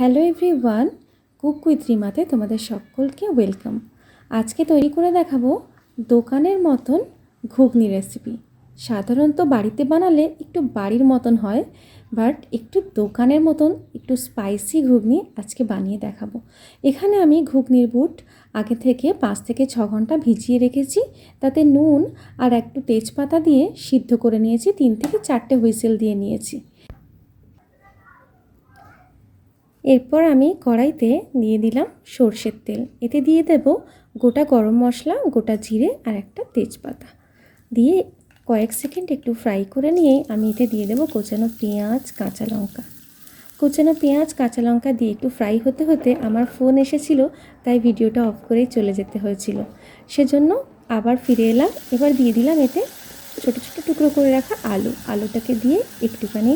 Hello everyone, cook with রিমাতে তোমাদের সকলকে ওয়েলকাম। আজকে তৈরি করে দেখাবো দোকানের মতন ঘুগনি রেসিপি। সাধারণত বাড়িতে বানালে একটু বাড়ির মতন হয়, বাট একটু দোকানের মতন একটু স্পাইসি ঘুগনি আজকে বানিয়ে দেখাবো। এখানে আমি ঘুগনির বুট আগে থেকে পাঁচ থেকে ছ ঘণ্টা ভিজিয়ে রেখেছি, তাতে নুন আর একটু তেজপাতা দিয়ে সিদ্ধ করে নিয়েছি, তিন থেকে চারটে হুইসেল দিয়ে নিয়েছি। এরপর আমি কড়াইতে দিয়ে দিলাম সর্ষের তেল। এতে দিয়ে দেব গোটা গরম মশলা, গোটা জিরে আর একটা তেজপাতা। দিয়ে কয়েক সেকেন্ড একটু ফ্রাই করে নিয়ে আমি এতে দিয়ে দেবো কোচানো পেঁয়াজ, কাঁচা লঙ্কা। কোচানো পেঁয়াজ, কাঁচা লঙ্কা দিয়ে একটু ফ্রাই হতে হতে আমার ফোন এসেছিল, তাই ভিডিওটা অফ করেই চলে যেতে হয়েছিল। সেজন্য আবার ফিরে এলাম। এবার দিয়ে দিলাম এতে ছোটো ছোটো টুকরো করে রাখা আলু। আলুটাকে দিয়ে একটুখানি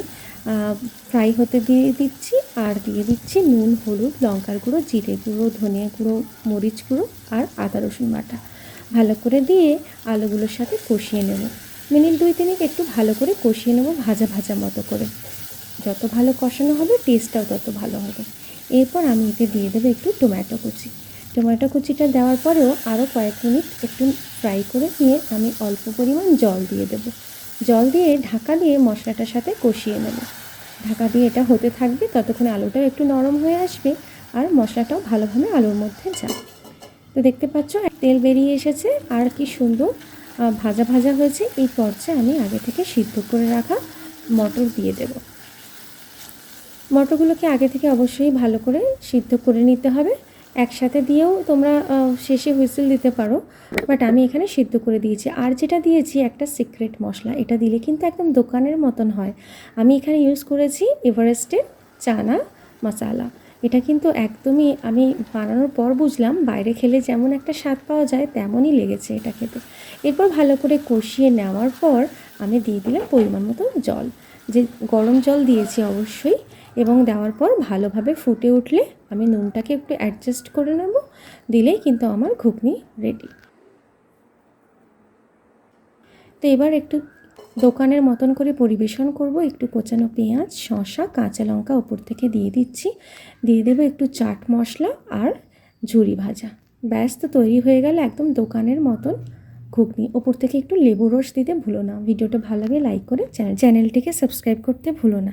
ফ্রাই হতে দিয়ে দিচ্ছি, আর দিয়ে দিচ্ছি নুন, হলুদ, লঙ্কার গুঁড়ো, জিরে গুঁড়ো, ধনিয়া গুঁড়ো, মরিচ গুঁড়ো আর আদা রসুন বাটা। ভালো করে দিয়ে আলুগুলোর সাথে কষিয়ে নেব। মিনিট দুই তিনিক একটু ভালো করে কষিয়ে নেব ভাজা ভাজা মতো করে। যত ভালো কষানো হবে টেস্টটাও তত ভালো হবে। এরপর আমি এতে দিয়ে দেবো একটু টমেটো কুচি। টমেটো কুচিটা দেওয়ার পরেও আরও কয়েক মিনিট একটু ফ্রাই করে নিয়ে আমি অল্প পরিমাণ জল দিয়ে দেবো। জল দিয়ে ঢাকা দিয়ে মশলাটার সাথে কষিয়ে নেব। ঢাকা দিয়ে এটা হতে থাকবে ততক্ষণে আলুটাও একটু নরম হয়ে আসবে আর মশলাটাও ভালোভাবে আলুর মধ্যে যায় তো দেখতে পাচ্ছ তেল বেরিয়ে এসেছে। আর কি সুন্দর ভাজা ভাজা হয়েছে। এই পর্যায়ে আমি আগে থেকে সিদ্ধ করে রাখা মটর দিয়ে দেব। মটরগুলোকে আগে থেকে অবশ্যই ভালো করে সিদ্ধ করে নিতে হবে। একসাথে দিয়েও তোমরা শেষে হুইসেল দিতে পারো। বাট আমি এখানে সিদ্ধ করে দিয়েছি। আর যেটা দিয়েছি, একটা সিক্রেট মশলা। এটা দিলে কিন্তু একদম দোকানের মতন হয়। আমি এখানে ইউজ করেছি এভারেস্টের চানা মশালা। এটা কিন্তু একদমই আমি বানানোর পর বুঝলাম, বাইরে খেলে যেমন একটা স্বাদ পাওয়া যায়, তেমনই লেগেছে এটা খেতে। এরপর ভালো করে কষিয়ে নেওয়ার পর আমি দিয়ে দিলাম পরিমাণ মতো জল। যে গরম জল দিয়েছি অবশ্যই এবং দেওয়ার পর ভালোভাবে ফুটে উঠলে আমি নুনটাকে একটু অ্যাডজাস্ট করে নেব, দিলেই কিন্তু আমার ঘুগনি রেডি তো এবার একটু দোকানের মতন করে পরিবেশন করব, একটু কোচানো পেঁয়াজ, শসা, কাঁচা লঙ্কা ওপর থেকে দিয়ে দিচ্ছি। দিয়ে দেবো একটু চাট মশলা আর ঝুরি ভাজা। ব্যাস, তো তৈরি হয়ে গেল একদম দোকানের মতন ঘুগনি। ওপর থেকে একটু লেবু রস দিতে ভুলো না। ভিডিওটা ভালো লাগে লাইক করে চ্যানেলটিকে সাবস্ক্রাইব করতে ভুলো না।